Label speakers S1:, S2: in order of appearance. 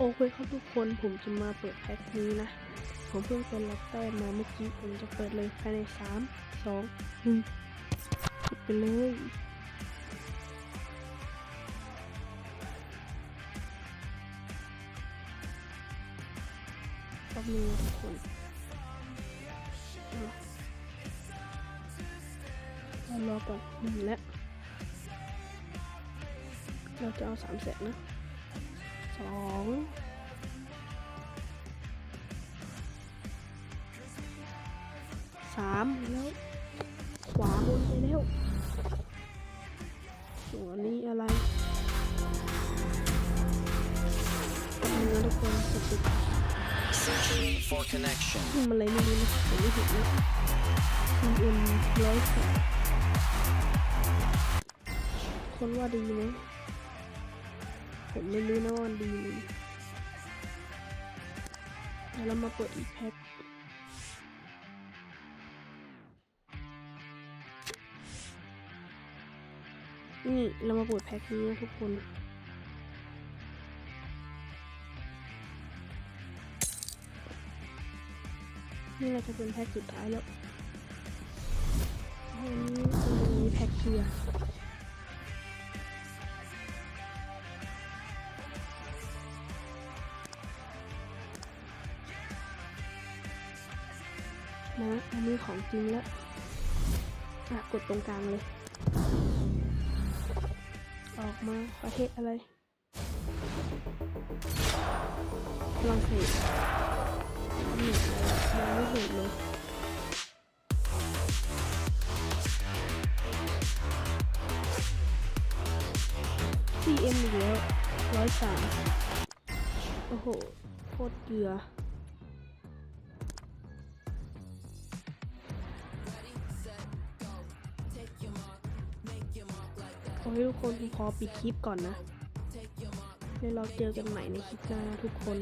S1: โอเคครับทุกคนผมจะมาเปิดแพ็คนี้นะ ผมเพิ่งเป็นรับแต้มมาเมื่อกี้ผมจะเปิดเลยภายในสามสองหนึ่งกดไปเลยแป๊บนึงนทุกคนเอาเรารอก่อนหนึ่งแล้วเราจะเอาสามแสนนะ สองสามแล้วขวาบนไปแล้วส่วนนี้อะไรเนื้อทุกคนสุด
S2: Searching for connection.
S1: ๆทำอะไรไม่รู้นะผมไม่เห็นนะ PM ร้อยสิบคนว่าดีไหม ผมไม่รู้นะว่ามันดีไหมแล้วเรามาเปิดอีกแพ็คนี่เรามาเปิดแพ็คนี้นะทุกคนนี่เราจะเป็นแพ็คสุดท้ายแล้วอันนี้อันนี้แพ็คเคลียร์ นะ อันนี้ของจริงแล้วอะกดตรงกลางเลย ออกมาประเทศอะไรฝรั่งเศสนี่อะไมองไม่เห็นเลย CM อีกแล้วร้อยสามโอ้โห โคตรเกลือ อให้ทุกคนผมขอปิดคลิปก่อนนะแล้วเราเจอกันใหม่ในคลิปหน้าทุกคน